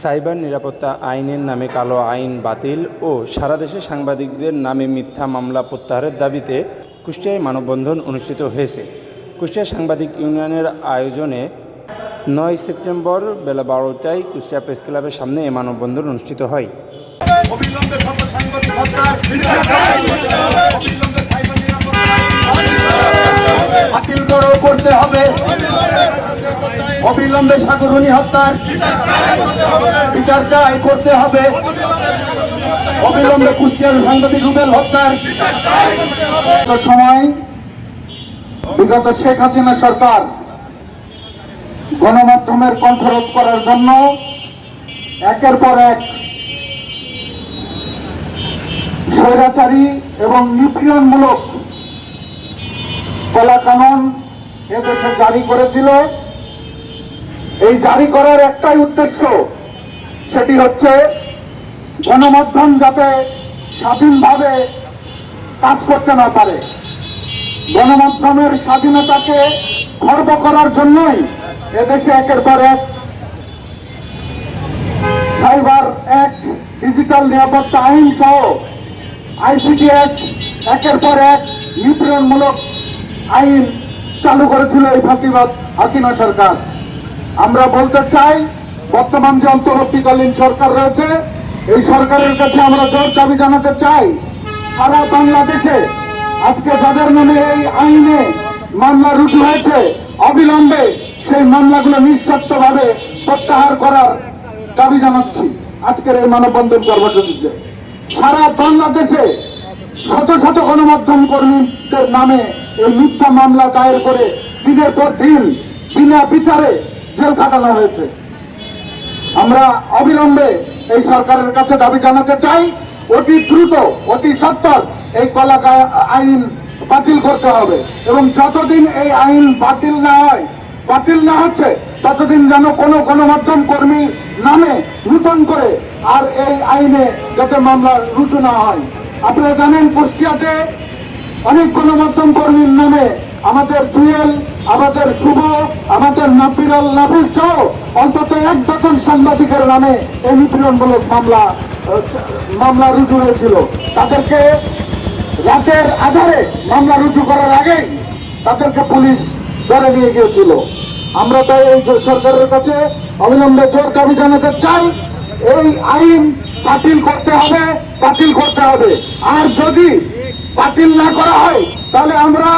Cyber নিরাপত্তা আইনের নামে কালো আইন বাতিল ও সারা দেশে সাংবাদিকদের নামে মিথ্যা মামলা প্রত্যাহারের দাবিতে কুষ্টিয়ায় মানববন্ধন অনুষ্ঠিত হয়েছে। কুষ্টিয়া সাংবাদিক ইউনিয়নের আয়োজনে নয় সেপ্টেম্বর বেলা বারোটায় কুষ্টিয়া প্রেস ক্লাবের সামনে এ মানববন্ধন অনুষ্ঠিত হয়। করতে হবে। অবিলম্বে সাগরণী হত্যার বিচার চাই, করতে হবে। অবিলম্বে কুষ্টিয়ার সাংবাদিক রুবেল হত্যার সময় বিগত শেখ হাসিনা সরকার গণমাধ্যমের কণ্ঠরোধ করার জন্য একের পর এক স্বৈরাচারী এবং নিপীড়নমূলক কলা কানুন এদেশে জারি করেছিল। এই জারি করার একটাই উদ্দেশ্য, সেটি হচ্ছে গণমাধ্যম যাতে স্বাধীনভাবে কাজ করতে না পারে। গণমাধ্যমের স্বাধীনতাকে খর্ব করার জন্যই এদেশে একের পর এক সাইবার অ্যাক্ট, ডিজিটাল নিরাপত্তা আইন সহ আইসিটি অ্যাক্ট একের পর এক নিপীড়নমূলক আইন চালু করেছিল এই ফাঁসিবাদ হাসিনা সরকার। আমরা বলতে চাই, বর্তমান যে অন্তর্বর্তীকালীন সরকার রয়েছে, এই সরকারের কাছে আমরা জোর দাবি জানাতে চাই, সারা বাংলাদেশে আজকে যাদের নামে এই আইনে মামলা রুজু হয়েছে, অবিলম্বে সেই মামলাগুলো নিঃশর্তভাবে প্রত্যাহার করার দাবি জানাচ্ছি আজকের এই মানববন্ধন কর্মসূচিতে। সারা বাংলাদেশে শত শত গণমাধ্যম কর্মীদের নামে এই মিথ্যা মামলা দায়ের করে দিনের পর দিন, বিনা বিচারে জেল খাটানো হয়েছে। আমরা অবিলম্বে এই সরকারের কাছে দাবি জানাতে চাই, অতি দ্রুত, অতি সত্তর এই কলা আইন বাতিল করতে হবে এবং যতদিন এই আইন বাতিল না হয়, বাতিল না হচ্ছে, ততদিন যেন কোনো গণমাধ্যম কর্মী নামে নূতন করে আর এই আইনে যাতে মামলা রুজু না হয়। আপনারা জানেন, কুষ্টিয়াতে অনেক গণমাধ্যম কর্মীর নামে আমাদের জুয়েল, আমাদের শুভ, আমাদের নাপিরাল নাফিস সহ অন্তত এক ডজন সাংবাদিকের নামে এই নিপীড়নমূলক মামলা মামলা রুজু হয়েছিল। তাদেরকে রাতের আধারে মামলা রুজু করার আগেই তাদেরকে পুলিশ ধরে নিয়ে গিয়েছিল। আমরা তাই এই সরকারের কাছে অবিলম্বে জোর দাবি জানাতে চাই, এই আইন বাতিল করতে হবে, বাতিল করতে হবে। আর যদি বাতিল না করা হয়, তাহলে আমরা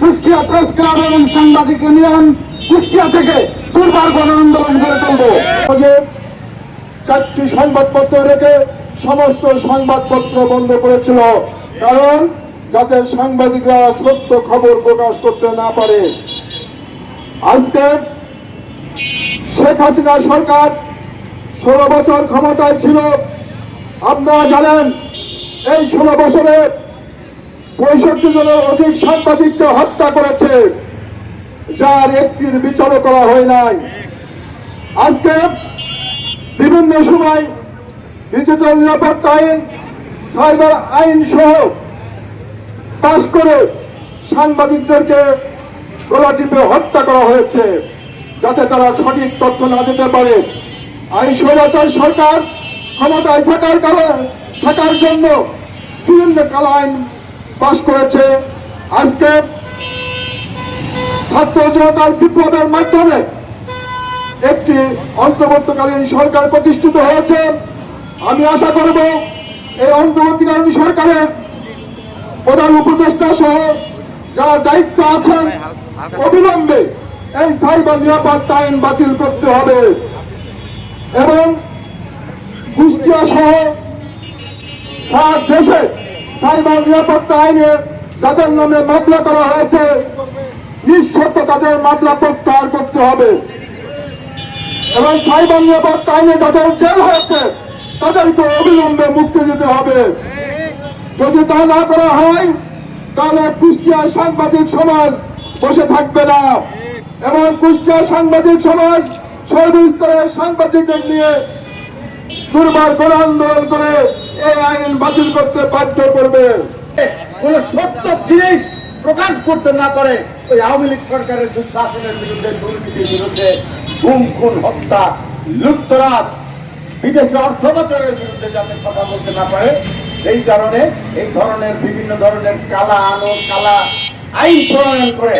কুষ্টিয়া প্রেস ক্লাব এবং সাংবাদিক ইউনিয়ন কুষ্টিয়া থেকে দুর্বার গণ আন্দোলন করে তুলব। চারটি সংবাদপত্র রেখে সমস্ত সংবাদপত্র বন্ধ করেছিল, কারণ যাতে সাংবাদিকরা সত্য খবর প্রকাশ করতে না পারে। আজকে শেখ হাসিনা সরকার ষোলো বছর ক্ষমতায় ছিল। আপনারা জানেন, এই ষোলো বছরে পঁয়ষট্টি জনের অধিক সাংবাদিককে হত্যা করেছে। যার একটির বিচারও করা হয় নাই। আজকে বিভিন্ন সময় ডিজিটাল নিরাপত্তা আইন, সাইবার আইন সহ পাশ করে সাংবাদিকদেরকে গলা টিপে হত্যা করা হয়েছে, যাতে তারা সঠিক তথ্য না দিতে পারে। আইন স্বৈরাচার সরকার ক্ষমতায় থাকার কারণে থাকার জন্য বিভিন্ন কালা আইন পাশ করেছে। আজকে ছাত্র জনতার বিপ্লবের মাধ্যমে একটি অন্তর্বর্তীকালীন সরকার প্রতিষ্ঠিত হয়েছে। আমি আশা করব এই অন্তর্বর্তীকালীন সরকারের প্রধান উপদেষ্টা সহ যারা দায়িত্ব আছেন, অবিলম্বে এই সাইবার নিরাপত্তা আইন বাতিল করতে হবে। এবং কুষ্টিয়া সহ সারা দেশে সাইবার নিরাপত্তা আইনে যাদের নামে মামলা করা হয়েছে নিঃশর্ত তাদের মামলা প্রত্যাহার করতে হবে। এবং সাইবার নিরাপত্তা আইনে যাদের জেল হয়েছে, তাদেরকে অবিলম্বে মুক্তি দিতে হবে। যদি তা না করা হয়, তাহলে কুষ্টিয়ার সাংবাদিক সমাজ বসে থাকবে না। এবং কুষ্টিয়ার সাংবাদিক সমাজ সর্বস্তরের সাংবাদিকদের নিয়ে দুর্বার গণ আন্দোলন করে এই আইন বাতিল করতে বাধ্য করবে। কোন সত্য জিনিস প্রকাশ করতে না পারে ওই আওয়ামী লীগ সরকারের দুঃশাসনের বিরুদ্ধে, দুর্নীতির বিরুদ্ধে গুম খুন, হত্যা লুপ্তরাজ বিদেশে অর্থ পাচারের বিরুদ্ধে যাতে কথা বলতে না পারে এই কারণে এই ধরনের, বিভিন্ন ধরনের কালা আনো কালা আইন প্রণয়ন করে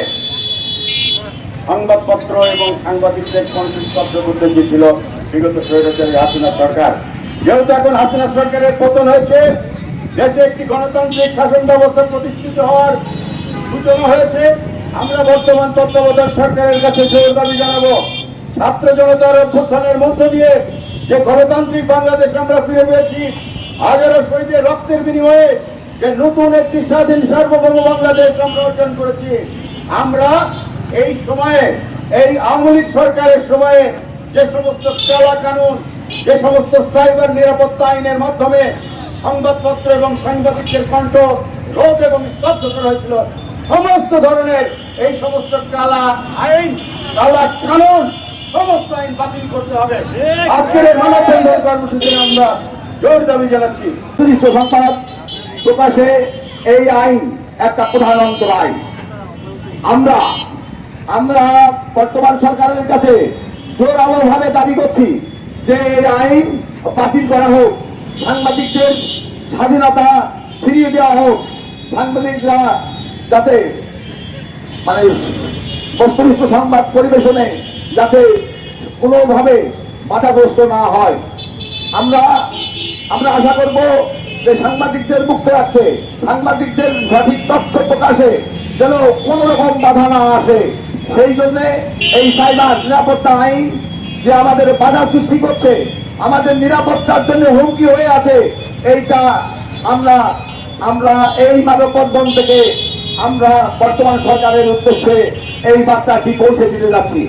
সংবাদপত্র এবং সাংবাদিকদের কণ্ঠস্তব্ধ করতে গিয়েছিল বিগত স্বৈরাচারী হাসিনা সরকার যেহেতু এখন হাসিনা সরকারের পতন হয়েছে, দেশে একটি গণতান্ত্রিক শাসন ব্যবস্থা প্রতিষ্ঠিত হওয়ার সূচনা হয়েছে, আমরা বর্তমান তত্ত্বাবধায়ক সরকারের কাছে জোর দাবি জানাব। ছাত্র জনতার অভ্যুত্থানের মধ্য দিয়ে যে গণতান্ত্রিক বাংলাদেশ আমরা ফিরে পেয়েছি, হাজারো শহীদের রক্তের বিনিময়ে যে নতুন একটি স্বাধীন সার্বভৌম বাংলাদেশ আমরা অর্জন করেছি। আমরা এই সময়ে, এই আওয়ামী সরকারের সময়ে যে সমস্ত কালা কানুন যে সমস্ত সাইবার নিরাপত্তা আইনের মাধ্যমে সংবাদপত্র এবং সাংবাদিকদের কণ্ঠ রোধ এবং স্তব্ধ করা হয়েছিল সমস্ত ধরনের এই সমস্ত কালা আইন, কালা কানুন, সমস্ত আইন বাতিল করতে হবে। আজকের এই মানববন্ধন কর্মসূচিতে আমরা জোর দাবি জানাচ্ছি তিরিশ সংবাদ প্রকাশে এই আইন একটা প্রধান অন্তর আইন। আমরা আমরা বর্তমান সরকারের কাছে জোরালো ভাবে দাবি করছি যে এই আইন বাতিল করা হোক, সাংবাদিকদের স্বাধীনতা ফিরিয়ে দেওয়া হোক, সাংবাদিকরা যাতে মানে বস্তুনিষ্ঠ সংবাদ পরিবেশনে যাতে কোনোভাবে বাধাগ্রস্ত না হয়। আমরা আমরা আশা করব যে সাংবাদিকদের মুক্ত রাখতে, সাংবাদিকদের সঠিক তথ্য প্রকাশে যেন কোনো রকম বাধা না আসে। সেই জন্যে এই সাইবার নিরাপত্তা আইন যে আমাদের বাধা সৃষ্টি করছে, আমাদের নিরাপত্তার জন্য হুমকি হয়ে আছে, এইটা আমরা আমরা এই মানববন্ধন থেকে আমরা বর্তমান সরকারের উদ্দেশ্যে এই বার্তাটি পৌঁছে দিতে যাচ্ছি?